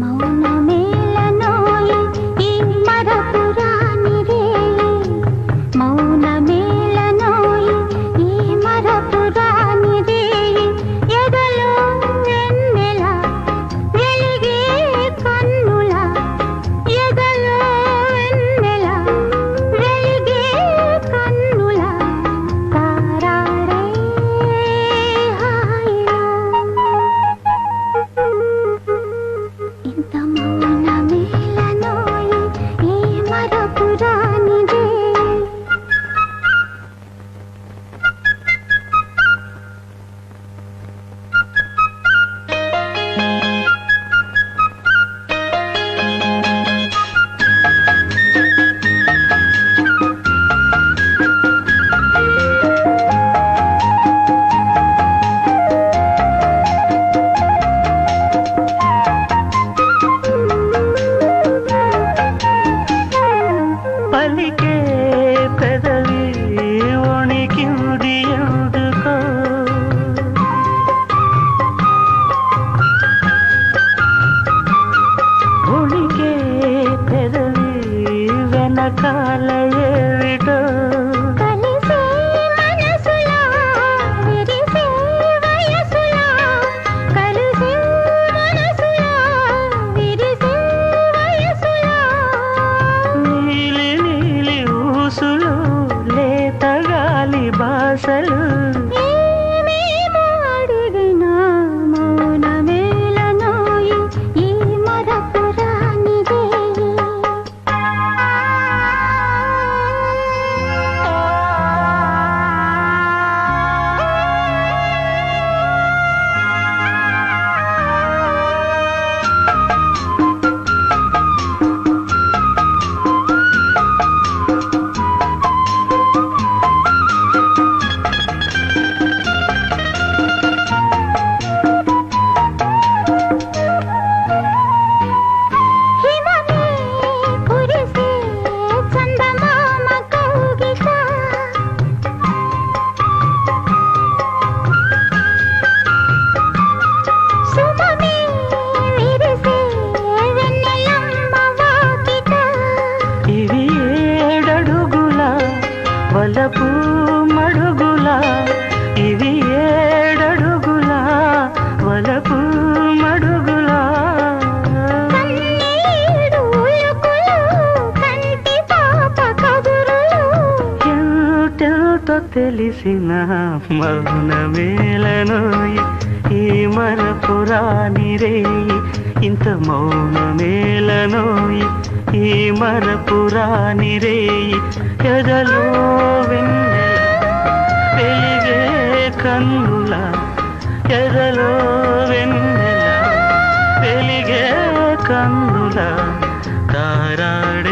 మౌన ಕಿಟಕೆ ಕದಲಿ ಒಣಗಿಯುದಿಯುದುಕೋ ಒಣಗೆ ಕದಲಿ ವೆನಕಾಲ ಏರಿಡೋ Salud. వలపు మడుగుల ఇవి ఏడడుగుల వలపు మడుగుల. ఎంతెంతో తెలిసిన మౌనమేలనోయి ఈ మరపురాని రేయి ఇంత మౌనమేలనోయి ఈ మరపురాని రేయి ఎదలో వెన్నెల వెలిగే కన్నుల ఎదలో వెన్నెల వెలిగే కన్నుల తారాడ